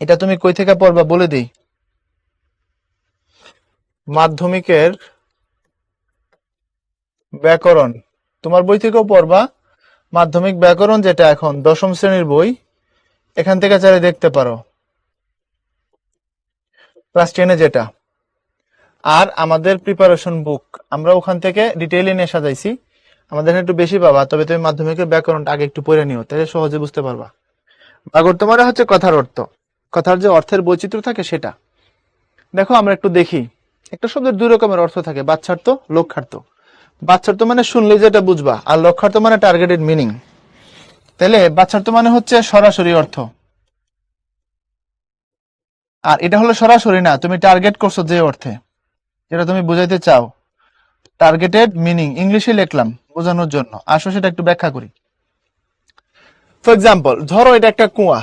এটা তুমি কই থেকে পড়বা বলে দিই। মাধ্যমিকের ব্যাকরণ, তোমার বই থেকেও পড়বা। মাধ্যমিক ব্যাকরণ যেটা এখন, দশম শ্রেণির বই, এখান থেকে চাইলে দেখতে পারো। ক্লাস টেনে যেটা। আর আমাদের প্রিপারেশন বুক আমরা ওখান থেকে ডিটেইলে নিয়ে সাজাইছি। আমাদের একটু বেশি পাবা, তবে তুমি মাধ্যমিকের ব্যাকরণটা আগে একটু পড়ে নিও, তাহলে সহজে বুঝতে পারবা। বাগর তোমার হচ্ছে কথার অর্থ। কথার যে অর্থের বৈচিত্র্য থাকে সেটা। দেখো, আমরা একটু দেখি। একটা শব্দের দুই রকমের অর্থ থাকে বাচ্চার্থ লক্ষ্যার্থ। বাচ্চার্থ মানে শুনলে যেটা বুঝবা, আর লক্ষ্যার্থ মানে টার্গেটেড মিনিং তাহলে বাচ্চার্থ মানে হচ্ছে সরাসরি অর্থ। আর এটা হলো সরাসরি না, তুমি টার্গেট করছ যে অর্থে। যেটা তুমি বুঝাইতে চাও। টার্গেটেড মিনিং ইংলিশে লিখলাম, বোঝানোর জন্য। আসো সেটা একটু ব্যাখ্যা করি। ফর এক্সাম্পল ধরো এটা একটা কুয়া।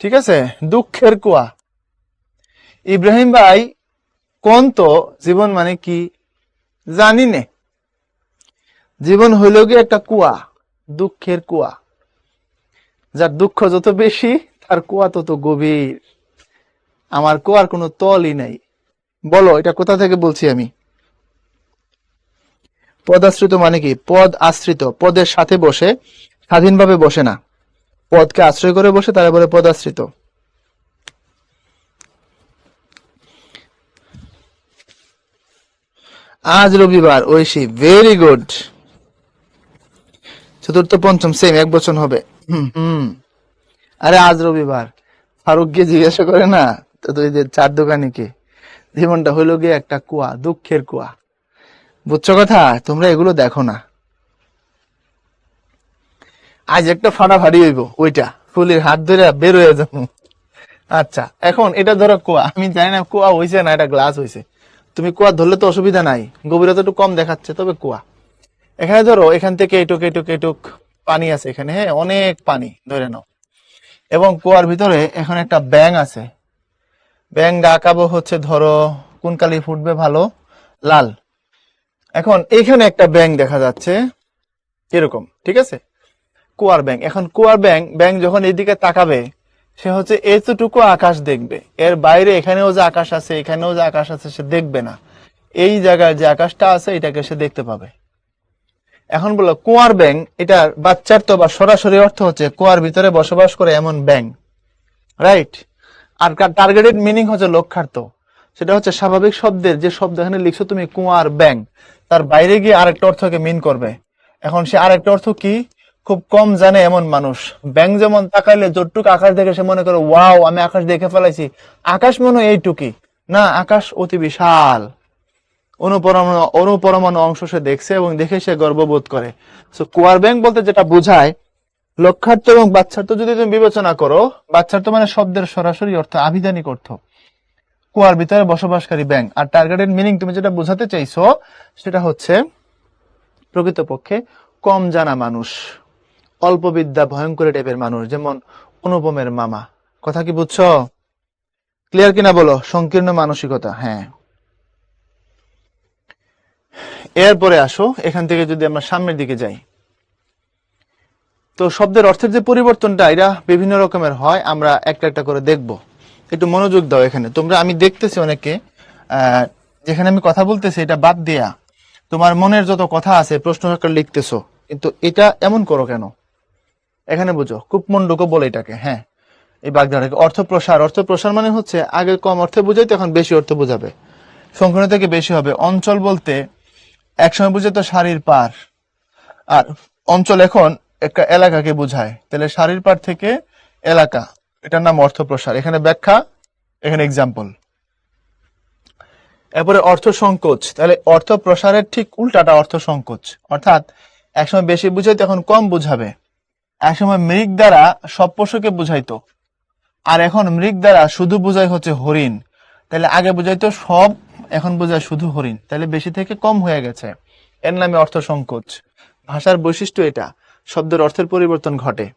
ঠিক আছে? দুঃখের কুয়া। ইব্রাহিম ভাই কোন তো জীবন মানে কি জানি নে। জীবন হইল গিয়ে একটা কুয়া, দুঃখের কুয়া। যার দুঃখ যত বেশি, তার কুয়া তত গভীর। আমার কুয়ার কোনো তলই নাই। বলো, এটা কোথা থেকে বলছি আমি? পদ আশ্রিত মানে কি? পদ আশ্রিত। পদের সাথে বসে, স্বাধীনভাবে বসে না। পদকে আশ্রয় করে বসে, তারা বলে পদ আশ্রিত আজ রবিবার, ঐশী ভেরি গুড চতুর্থ, পঞ্চম সেম এক বছর হবে। হুম আরে আজ রবিবার। ফারুক গিয়ে জিজ্ঞাসা করে না, তো তুই যে চার দোকানে কে? জীবনটা হইল গিয়ে একটা কুয়া, দুঃখের কুয়া। বুঝছ কথা? তোমরা এগুলো দেখো না। আজ একটা ফাড়াফাড়ি হইব, ওইটা। ফুলের হাত ধরে বের হয়ে যাব। আচ্ছা এখন এটা ধরো কুয়া। আমি জানি না কুয়া হইছে না এটা গ্লাস হয়েছে তুমি কুয়া ধরলে তো অসুবিধা নাই। গভীরতা একটু কম দেখাচ্ছে, তবে কুয়া। এখানে ধরো, এখান থেকে এটুক এটুক এটুক পানি আছে এখানে হ্যাঁ? অনেক পানি, ধরে নাও। এবং কুয়ার ভিতরে এখন একটা ব্যাং আছে। ব্যাং ডাকাবো হচ্ছে, ধরো, কোন কালি ফুটবে ভালো? লাল। এখন এখানে একটা ব্যাং দেখা যাচ্ছে, এরকম, ঠিক আছে? কুয়ার ব্যাং এখন কুয়ার ব্যাং ব্যাংক যখন এদিকে তাকাবে, সে হচ্ছে এতটুকু আকাশ দেখবে। এর বাইরে এখানেও যে আকাশ আছে, এখানেও যে আকাশ আছে, সে দেখবে না। এই জায়গায় যে আকাশটা আছে, এটাকে সে দেখতে পাবে। এখন বলো, কুয়ার ব্যাং এটার বাচ্চার তো বা সরাসরি অর্থ হচ্ছে কুয়ার ভিতরে বসবাস করে এমন ব্যাং রাইট আর টার্গেটেড মিনিং হচ্ছে লক্ষ্যার্থ। সেটা হচ্ছে স্বাভাবিক শব্দের যে শব্দ এখানে লিখছো তুমি কুয়ার ব্যাং তার বাইরে গিয়ে আরেকটা অর্থকে মিন করবে। এখন সে আরেকটা অর্থ কি? খুব কম জানে এমন মানুষ। ব্যাং যেমন তাকাইলে যতটুকু আকাশ দেখে সে মনে করে, ওয়াও, আমি আকাশ দেখে ফেলাইছি। আকাশ মনে এইটুকি। না, আকাশ অতি বিশাল। অনুপরমাণু অনুপরমাণু অংশ সে দেখছে এবং দেখে সে গর্ববোধ করে। সো কুয়ার ব্যাংক বলতে যেটা বোঝায়, লক্ষ্যার্থ এবং বাচ্চার্থ যদি তুমি বিবেচনা করো, বাচ্চার্থ মানে শব্দের সরাসরি অর্থ আবিধানিক অর্থ। কুয়ার ভিতরে বসবাসকারী ব্যাংক আর টার্গেটেড মিনিং তুমি যেটা বোঝাতে চাইছো, সেটা হচ্ছে প্রকৃতপক্ষে কম জানা মানুষ। অল্প বিদ্যা ভয়ঙ্কর টাইপের মানুষ, যেমন অনুপমের মামা। কথা কি বুঝছ? ক্লিয়ার কিনা বলো? সংকীর্ণ মানসিকতা হ্যাঁ। এরপরে আসো, এখান থেকে যদি আমরা সামনের দিকে যাই। তো শব্দের অর্থের যে পরিবর্তনটা এটা বিভিন্ন রকমের হয়, আমরা একটা একটা করে দেখব। একটু মনোযোগ দাও এখানে। তোমরা, আমি দেখতেছি অনেকে যেখানে আমি কথা বলতেছি, এটা বাদ দেয়া। তোমার মনের যত কথা আছে, প্রশ্ন লিখতেছো। কিন্তু এটা এমন করো কেন? এখানে বুঝো কূপমণ্ডকও বলে এটাকে হ্যাঁ। এই বাগধারাকে অর্থ প্রসার অর্থ প্রসার মানে হচ্ছে আগে কম অর্থে বুঝাইতো এখন বেশি অর্থ বোঝাবে। সংখ্যানো থেকে বেশি হবে, অঞ্চল বলতে একসময় বুঝাতো শাড়ির পার। আর অঞ্চল এখন একটা এলাকাকে বোঝায়, তাহলে শাড়ির পার থেকে এলাকা, এটার নাম অর্থ প্রসার এখানে ব্যাখ্যা, এখানে এক্সাম্পল এরপরে অর্থ সংকোচ, তাহলে অর্থ প্রসারের ঠিক উল্টাটা অর্থ সংকোচ। অর্থাৎ একসময় বেশি বুঝাইতো এখন কম বুঝাবে। একসময় মৃগ দ্বারা সব পশুকে বুঝাইতো। আর এখন মৃগ দ্বারা শুধু বুঝাই হচ্ছে হরিণ। তাহলে আগে বুঝাইতো সব, এখন বোঝায় শুধু হরিণ। তাহলে বেশি থেকে কম হয়ে গেছে। এর নামে অর্থ সংকোচ। ভাষার বৈশিষ্ট্য এটা। শব্দের অর্থের পরিবর্তন ঘটে।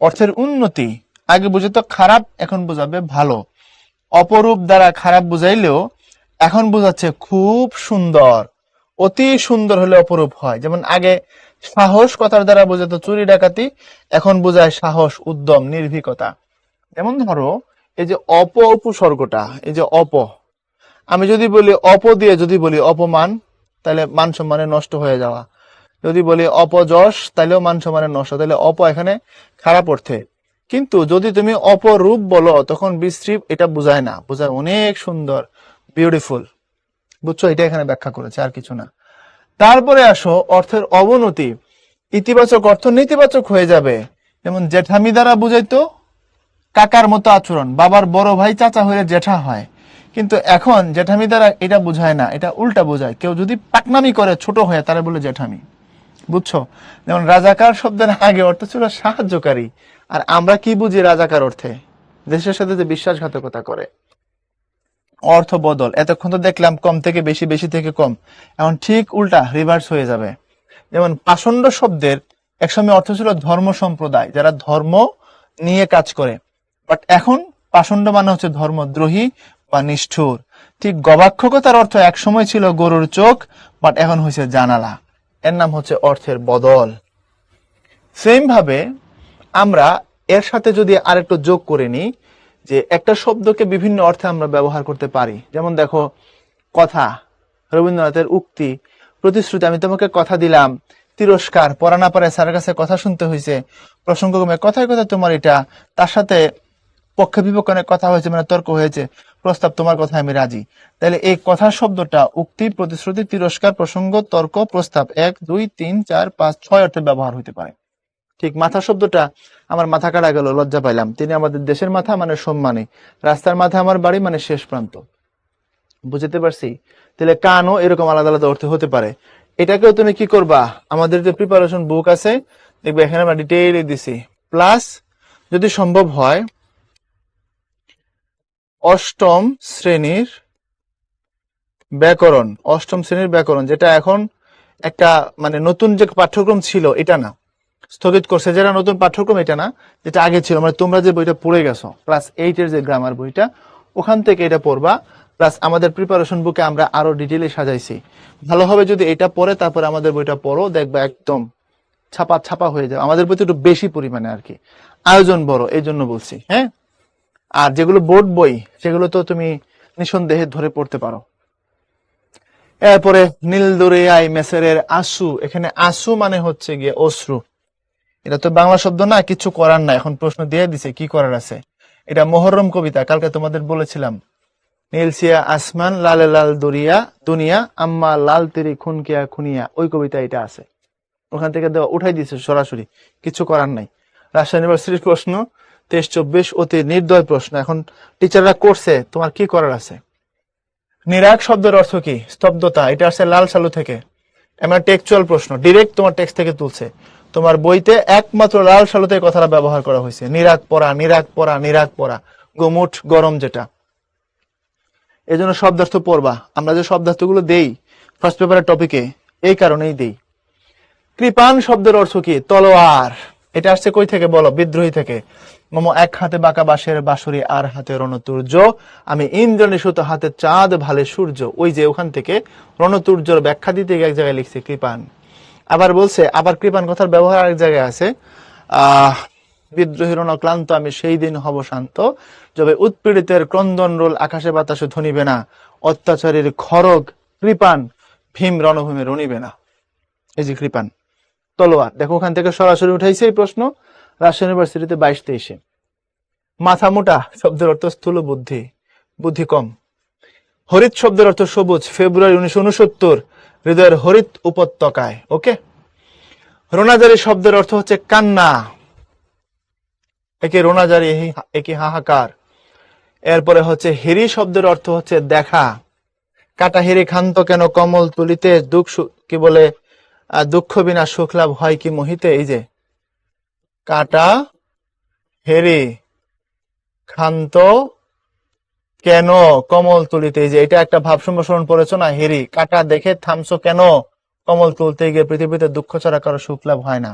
অর্থের উন্নতি। আগে বুঝাইতো খারাপ, এখন বোঝাবে ভালো। অপরূপ দ্বারা খারাপ বুঝাইলেও এখন বোঝাচ্ছে খুব সুন্দর। অতি সুন্দর হলে অপরূপ হয়। যেমন আগে সাহস কথার দ্বারা বোঝাতো চুরি ডাকাতি, এখন বোঝায় সাহস, উদ্যম, নির্ভীকতা। যেমন ধরো, এই যে অপ উপসর্গটা এই যে অপ। আমি যদি বলি অপ দিয়ে যদি বলি অপমান, তাহলে মান সম্মানে নষ্ট হয়ে যাওয়া। যদি বলি অপযশ, তাহলেও মান সম্মানে নষ্ট। তাহলে অপ এখানে খারাপ অর্থে। কিন্তু যদি তুমি অপরূপ বলো, তখন বিশ্রীপ এটা বোঝায় না। বোঝায় অনেক সুন্দর বিউটিফুল বুঝছ? এটা এখানে ব্যাখ্যা করেছে, আর কিছু না। তারপরে আসো, অর্থের অবনতি। ইতিবাচক অর্থ নেতিবাচক হয়ে যাবে। যেমন জেঠামি দ্বারা বুঝাইতো, কাকার মতো আচরণ, বাবার বড় ভাই চাচা হয়ে জেঠা হয়। কিন্তু এখন জেঠামি দ্বারা এটা বোঝায় না, এটা উল্টা বোঝায়। কেউ যদি পাকনামি করে ছোট হয়ে, তারা বলে জেঠামি। বুঝছ? যেমন রাজাকার শব্দের আগে অর্থ ছিল সাহায্যকারী। আর আমরা কি বুঝি রাজাকার অর্থে? দেশের সাথে যে বিশ্বাসঘাতকতা করে। অর্থ বদল। এতক্ষণ তো দেখলাম কম থেকে বেশি বেশি থেকে কম। এখন ঠিক উল্টা রিভার্স হয়ে যাবে। যেমন পাষণ্ড শব্দের একসময় অর্থ ছিল ধর্ম সম্প্রদায়, যারা ধর্ম নিয়ে কাজ করে। বাট এখন পাষণ্ড মানে হচ্ছে ধর্মদ্রোহী বা নিষ্ঠুর। ঠিক গবাক্ষকতার অর্থ এক সময় ছিল গরুর চোখ বাট এখন হয়েছে জানালা। এর নাম হচ্ছে অর্থের বদল। সেম ভাবে আমরা এর সাথে যদি আরেকটু যোগ করে নিই যে একটা শব্দকে বিভিন্ন অর্থে আমরা ব্যবহার করতে পারি। যেমন দেখো, কথা, রবীন্দ্রনাথের উক্তি, প্রতিশ্রুতি, আমি তোমাকে কথা দিলাম, তিরস্কার, পড়া না পারে স্যারের কাছে কথা শুনতে হয়েছে প্রসঙ্গক্রমে কথায় কথা তোমার এটা, তার সাথে পক্ষে বিপক্ষে অনেক কথা হয়েছে মানে তর্ক হয়েছে, প্রস্তাব তোমার কথা আমি রাজি। তাহলে এই কথা শব্দটা, উক্তি, প্রতিশ্রুতি, তিরস্কার, প্রসঙ্গ, তর্ক, প্রস্তাব, এক, দুই, তিন, চার, পাঁচ, ছয় অর্থে ব্যবহার হতে পারে। ঠিক মাথা শব্দটা আমার মাথা কাটা গেল, লজ্জা পাইলাম। তিনি আমাদের দেশের মাথা মানে সম্মানে। রাস্তার মাথা আমার বাড়ি মানে শেষ প্রান্ত। বুঝতে পারছি? তাহলে কানও এরকম আলাদা আলাদা অর্থ হতে পারে। এটাকেও তুমি কি করবা? আমাদের যে প্রিপারেশন বুক আছে, দেখবে এখানে আমরা ডিটেইলে দিছি। প্লাস যদি সম্ভব হয়, অষ্টম শ্রেণির ব্যাকরণ, অষ্টম শ্রেণির ব্যাকরণ, যেটা এখন একটা মানে নতুন যে পাঠ্যক্রম ছিল, এটা না। স্থগিত করছে। যেটা নতুন পাঠ্যক্রম, এটা না যেটা আগে ছিল। মানে তোমরা যে বইটা পড়ে গেছো, ক্লাস এইট এর যে গ্রামার বইটা, ওখান থেকে এটা পড়বা। প্লাস আমাদের প্রিপারেশন বুকে আমরা আরও ডিটেইলে সাজাইছি। ভালো হবে যদি এটা পড়ে, তারপরে আমাদের বইটা পড়ো। দেখবা একদম ছাপা ছাপা হয়ে যাবে। আমাদের বইতে একটু বেশি পরিমাণে আর কি। আয়োজন বড়, এই জন্য বলছি হ্যাঁ? আর যেগুলো বোর্ড বই, সেগুলো তো তুমি নিঃসন্দেহে ধরে পড়তে পারো। এরপরে নীল দরিয়াই মেসেরের আসু। এখানে আসু মানে হচ্ছে গিয়ে অশ্রু। এটা তো বাংলা শব্দ না, কিছু করার না এখন প্রশ্ন দিয়ে দিছে, কি করার আছে? এটা মোহররম কবিতা, কালকে তোমাদের বলেছিলাম। নীলসিয়া আসমান, লালে লাল দরিয়া, দুনিয়া, আম্মা, লাল তেরি, খুনকিয়া, খুনিয়া, ওই কবিতা এটা আছে। ওখান থেকে দেওয়া, উঠাই দিছে সরাসরি, কিছু করার নাই। রাজশাহী ইউনিভার্সিটির প্রশ্ন, তেইশ চব্বিশ, অতি নির্দয় প্রশ্ন। এখন টিচাররা করছে, তোমার কি করার আছে? নিরাগ শব্দের অর্থ কি? স্তব্ধতা, এটা আসছে লাল সালু থেকে। এমন টেকচুয়াল প্রশ্ন ডিরেক্ট তোমার টেক্সট থেকে তুলছে। তোমার বইতে একমাত্র লাল সালুতে কথাটা ব্যবহার করা হয়েছে। নিরাগ পড়া নিরাগ পড়া নিরাগ পড়া। গোমুঠ গরম যেটা। এই জন্য শব্দার্থ পড়বা। আমরা যে শব্দার্থগুলো দেই ফার্স্ট পেপারের টপিকে এই কারণেই দেই। কৃপান শব্দের অর্থ কি? তলোয়ার। এটা আসছে কই থেকে বলো? বিদ্রোহী থেকে। মম এক হাতে বাঁকা বাঁশের বাঁশরি, আর হাতে রণতুর্য। আমি ইন্দ্রনিশুত হাতে চাঁদ, ভালে সূর্য। ওই যে ওখান থেকে রণতুর্যর ব্যাখ্যা দিতে এক জায়গায় লিখছে কৃপান। আবার বলছে, আবার কৃপান কথার ব্যবহার আরেক জায়গায় আছে। আহ, বিদ্রোহীর ক্লান্ত, আমি সেই দিন হব শান্ত। যবে উৎপীড়িতের ক্রন্দন রোল আকাশে বাতাসে ধনিবে না। অত্যাচারীর খড়গ কৃপান ভীম রণভূমে রণিবে না। এই যে কৃপান, তলোয়ার, দেখো ওখান থেকে সরাসরি উঠাইছে এই প্রশ্ন। রাজশাহী ইউনিভার্সিটিতে বাইশ তেইশে। মাথা মোটা শব্দের অর্থ স্থূল বুদ্ধি বুদ্ধি কম। হরিত শব্দের অর্থ সবুজ, ফেব্রুয়ারি উনিশশো উনসত্তর। হৃদয়ের হরিত উপত্যকায়, ওকে? রোনাজারি শব্দের অর্থ হচ্ছে কান্না। একে রোনাজারি একে হাহাকার। এরপরে হচ্ছে হেরি শব্দের অর্থ হচ্ছে দেখা। কাটা হেরি খান্ত কেন কমল তুলিতে দুঃখ কি বলে দুঃখ বিনা সুখ লাভ হয় কি মোহিতে? এই যে, কাটা হেরি খান্ত কেন কমল তুলিতে যে, এটা একটা ভাব সম্প্রসারণ পড়েছো না, হেরি? কাটা দেখে থামছো কেন? কমল তুলতে গিয়ে পৃথিবীতে দুঃখ ছাড়া কারও সুখ লাভ হয় না।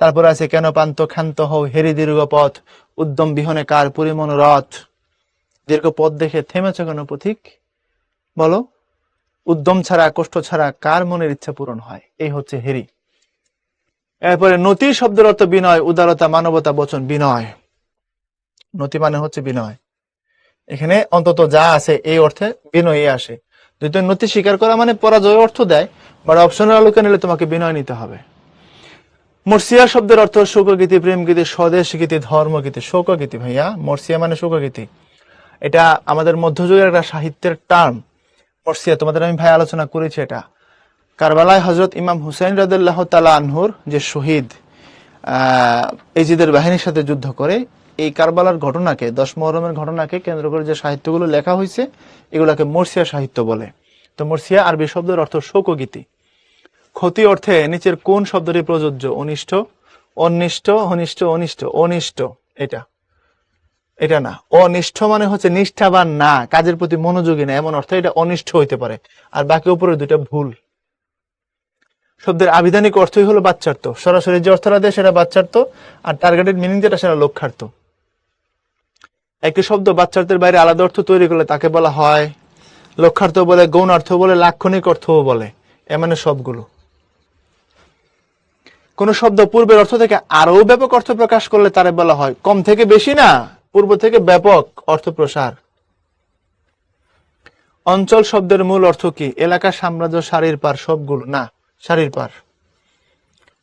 তারপর আছে, কেন পান্ত ক্ষান্ত হও, হেরি দীর্ঘ পথ, উদ্যম বিহনে কার পরিমন রথ? দীর্ঘ পথ দেখে থেমেছো কেন পথিক? বলো, উদ্যম ছাড়া, কষ্ট ছাড়া কার মনের ইচ্ছা পূরণ হয়? এই হচ্ছে হেরি। এরপরে, নতি শব্দের অর্থ বিনয়, উদারতা, মানবতা, বচন, বিনয়। নতি মানে হচ্ছে বিনয়। এখানে অন্তত যা আছে এই অর্থে বিনয়ই আসে। যদি নতি স্বীকার করা মানে পরাজয় অর্থ দেয়, বাট অপশনের আলোকে নিলে তোমাকে বিনয় নিতে হবে। মর্সিয়া শব্দের অর্থ শোকগীতি, প্রেমগীতি স্বদেশ গীতি ধর্মগীতি। শোকগীতি ভাইয়া, মর্সিয়া মানে শোকগীতি। এটা আমাদের মধ্যযুগের একটা সাহিত্যের টার্ম। মর্সিয়া, তোমাদের আমি ভাই আলোচনা করেছি এটা। কারবালায় হজরত ইমাম হুসাইন রাদুল্লাহ তালা আনহুর যে শহীদ, আহ, এজিদের বাহিনীর সাথে যুদ্ধ করে এই কারবালার ঘটনাকে, দশ মহরমের ঘটনাকে কেন্দ্র করে যে সাহিত্যগুলো লেখা হয়েছে এগুলাকে মর্সিয়া সাহিত্য বলে। তো মর্সিয়া আরবি শব্দের অর্থ শোকগীতি। ক্ষতি অর্থে নিচের কোন শব্দটি প্রযোজ্য? অনিষ্ট অনিষ্ট অনিষ্ট অনিষ্ট অনিষ্ট, এটা। এটা না। অনিষ্ঠ মানে হচ্ছে নিষ্ঠাবান না, কাজের প্রতি মনোযোগী না, এমন অর্থ এটা অনিষ্ঠ হইতে পারে। আর বাকি উপরে দুইটা ভুল। শব্দের আবিধানিক অর্থই হলো বাচ্চার্থ। সরাসরি যে অর্থটা দেয় সেটা বাচ্চার্থ, আর টার্গেটেড মিনিং যেটা সেটা লক্ষ্যার্থ। একটি শব্দ বাচ্চার্থের বাইরে আলাদা অর্থ তৈরি করলে তাকে বলা হয় লক্ষ্যার্থ বলে গৌণার্থ বলে, লাক্ষণিক অর্থও বলে। এ মানে সবগুলো। কোন শব্দ পূর্বের অর্থ থেকে আরও ব্যাপক অর্থ প্রকাশ করলে তারে বলা হয়, কম থেকে বেশি না, পূর্ব থেকে ব্যাপক অর্থ প্রসার। অঞ্চল শব্দের মূল অর্থ কি? এলাকা, সাম্রাজ্য, সারির পার, সবগুলো। না, সারির পার।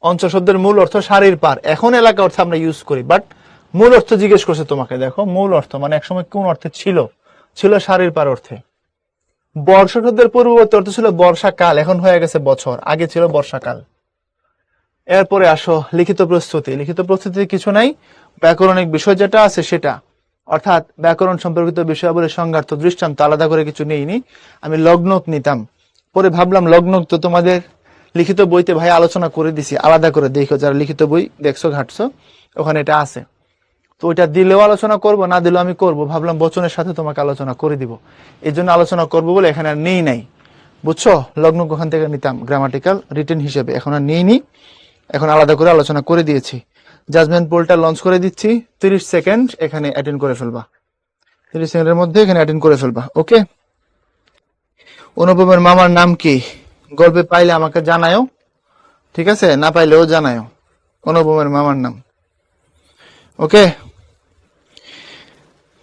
অঞ্চল শব্দের মূল অর্থ সারির পার। এখন এলাকা অর্থ আমরা ইউজ করি বাট মূল অর্থ জিজ্ঞেস করছে তোমাকে, দেখো, মূল অর্থ মানে একসময় কোন অর্থে ছিল? ছিল সারির পার অর্থে। বর্ষা শব্দের পূর্ববর্তী অর্থ ছিল বর্ষাকাল, এখন হয়ে গেছে বছর, আগে ছিল বর্ষাকাল। এরপরে আসো, লিখিত প্রস্তুতি। লিখিত প্রস্তুতি কিছু নাই ব্যাকরণিক বিষয় যেটা আছে সেটা। অর্থাৎ ব্যাকরণ সম্পর্কিত বিষয়াবলী সংজ্ঞার্থ দৃষ্টান্ত, আলাদা করে কিছু নেইনি। আমি লগ্নক নিতাম। পরে ভাবলাম লগ্নক তো তোমাদের লিখিত বইতে ভাই আলোচনা করে দিছি, আলাদা করে দেখো, যারা লিখিত বই দেখছ, ঘাটছো, ওখানে এটা আছে। তো ওইটা দিলেও আলোচনা করব, না দিলেও আমি করব। ভাবলাম বচনের সাথে তোমাকে আলোচনা করে দিব। এই জন্য আলোচনা করব বলে এখানে আর নেই নাই। বুঝছ? লগ্ন ওখান থেকে নিতাম গ্রামাটিক্যাল রিটেন হিসেবে। এখন আর নেই নি এখন আলাদা করে আলোচনা করে দিয়েছি। জাজমেন্ট পোলটা লঞ্চ করে দিচ্ছি। তিরিশ সেকেন্ড এখানে অ্যাটেন্ড করে ফেলবা। তিরিশ সেকেন্ডের মধ্যে এখানে অ্যাটেন্ড করে ফেলবা। ওকে? অনুপমের মামার নাম কি? গল্পে পাইলে আমাকে জানায়ও। ঠিক আছে? না পাইলেও জানায়ও। অনুপমের মামার নাম। ওকে?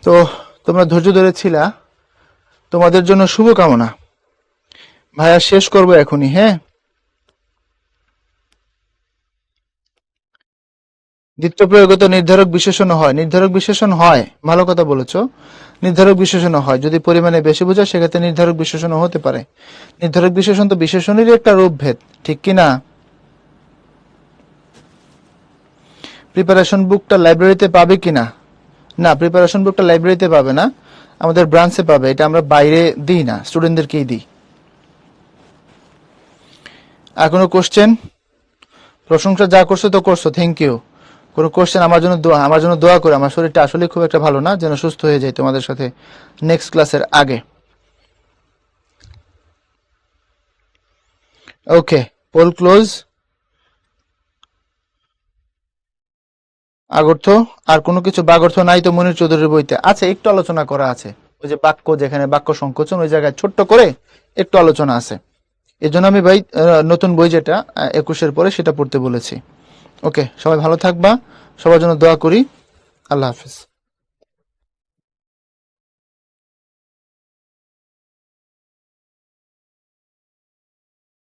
তো তোমরা ধৈর্য ধরেছিলা তোমাদের জন্য শুভকামনা। ভাইয়া শেষ করব এখনই হ্যাঁ? দ্বিতীয় প্রয়োগত নির্ধারক বিশেষণ হয়। নির্ধারক বিশেষণ হয়। ভালো কথা বলেছ। নির্ধারক বিশেষণ হয়। যদি পরিমাণে বেশি বোঝা, সেক্ষেত্রে নির্ধারক বিশেষণ হতে পারে। নির্ধারক বিশেষণ তো বিশেষণেরই একটা রূপভেদ, ঠিক কি না? প্রিপারেশন বুকটা লাইব্রেরিতে পাবে কিনা না প্রিপারেশন বুকটা লাইব্রেরিতে পাবে না, আমাদের ব্রাঞ্চে পাবে, এটা আমরা বাইরে দিই না স্টুডেন্টদেরকেই দিই। আর কোনো কোশ্চেন প্রশংসা যা করছ তো করছ থ্যাংক ইউ কোনো কোশ্চেন আমার জন্য দোয়া, আমার জন্য দোয়া করে, আমার শরীরটা আসলে খুব একটা ভালো না, যেন সুস্থ হয়ে যায় তোমাদের সাথে নেক্সট ক্লাসের আগে। ওকে পোল ক্লোজ আগর্থ, আর কোনো কিছু বাগর্থ নাই তো মনির চৌধুরীর বইতে। আছে একটু আলোচনা করা আছে। ওই যে বাক্য যেখানে বাক্য সংকোচন, ওই জায়গায় ছোট্ট করে একটু আলোচনা আছে। এই জন্য আমি ভাই নতুন বই যেটা একুশের পরে সেটা পড়তে বলেছি। ওকে, সবাই ভালো থাকবা। সবার জন্য দোয়া করি। আল্লাহ হাফিজ।